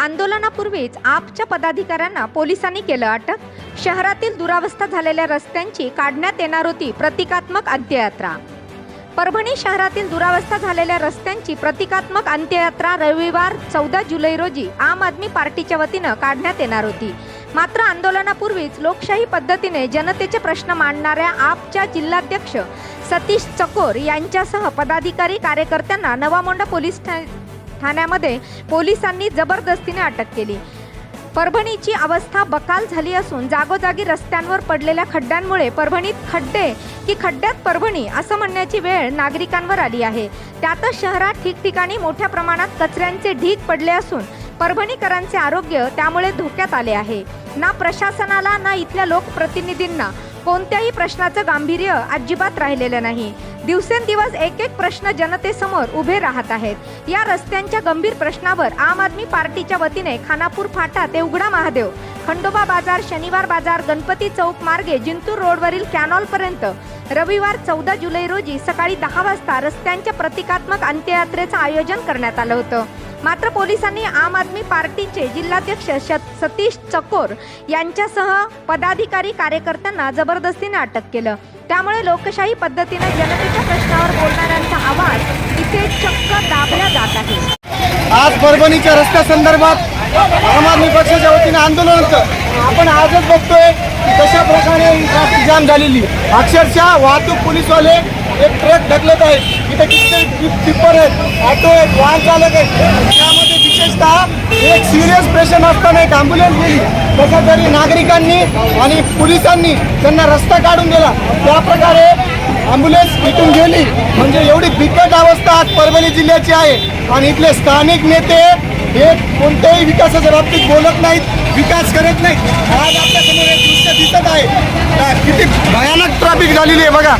आंदोलनापूर्वीच आपच्या पदाधिकाऱ्यांना पोलिसांनी केलं अटक. शहरातील दुरावस्था झालेल्या रस्त्यांची काढण्यात येणार होती प्रतिकात्मक अंत्ययात्रा. परभणी शहरातील दुरावस्था झालेल्या रस्त्यांची प्रतिकात्मक अंत्ययात्रा रविवार चौदा जुलै रोजी आम आदमी पार्टीच्या वतीनं काढण्यात येणार होती. मात्र आंदोलनापूर्वीच लोकशाही पद्धतीने जनतेचे प्रश्न मांडणाऱ्या आपच्या जिल्हाध्यक्ष सतीश चकोर यांच्यासह पदाधिकारी कार्यकर्त्यांना नवामोंडा पोलीस ठा ठाण्यामध्ये पोलिसांनी जबरदस्तीने अटक केली. परभणीची अवस्था बकाल झाली असून जागोजागी रस्त्यांवर पडलेल्या खड्ड्यांमुळे परभणीत खड्डे की खड्ड्यात परभणी असं म्हणण्याची वेळ नागरिकांवर आली आहे. त्यातच शहरात ठिकठिकाणी मोठ्या प्रमाणात कचऱ्यांचे ढीग पडले असून परभणीकरांचे आरोग्य त्यामुळे धोक्यात आले आहे. ना प्रशासनाला ना इथल्या लोकप्रतिनिधींना कोणत्याही प्रश्नाचं गांभीर्य अजिबात राहिलेलं नाही. दिवसेंदिवस एक एक प्रश्न जनतेसमोर उभे राहत आहेत. या रस्त्यांच्या गंभीर प्रश्नावर आम आदमी पार्टीच्या वतीने खानापूर फाटा ते उघडा महादेव खंडोबा बाजार शनिवार बाजार गणपती चौक मार्गे जिंतूर रोडवरील कॅनॉलपर्यंत रविवार चौदा जुलै रोजी सकाळी दहा वाजता रस्त्यांच्या प्रतिकात्मक अंत्ययात्रेचं आयोजन करण्यात आलं होतं. मात्र पोलिसांनी आम आदमी पार्टीचे जिल्हाध्यक्ष सतीश चकोर यांच्यासह पदाधिकारी कार्यकर्त्यांना जबरदस्तीने अटक केलं. त्यामुळे लोकशाही पद्धतीने जनतेच्या प्रश्नावर बोलणाऱ्यांचा आवाज इथे चक्क दाबला जात आहे. आज परभणीच्या रस्त्या संदर्भात आम आदमी पक्षाच्या वतीने आंदोलन होतं. आपण आजच बघतोय कशा प्रकारे ट्रॅफिक जाम झालेली अक्षरशः वाहतूक पोलीसवाले एक ट्रक ढकलत आहेत. इथे किती टिप्पर आहेत ऑटो आहेत वाहन चालक आहेत. त्यामध्ये विशेषतः एक सिरियस पेशंट असताना एक ॲम्ब्युलन्स गेली. तसं तरी नागरिकांनी आणि पोलिसांनी त्यांना रस्ता काढून दिला. त्या प्रकारे ॲम्ब्युलन्स इथून गेली. म्हणजे एवढी बिकट अवस्था आज परभणी जिल्ह्याची आहे. आणि इथले स्थानिक नेते हे कोणत्याही विकासाच्या बाबतीत बोलत नाहीत विकास करत नाहीत. आज आपल्यासमोर हे दृश्य दिसत आहे. किती भयानक ट्रॅफिक झालेली आहे बघा.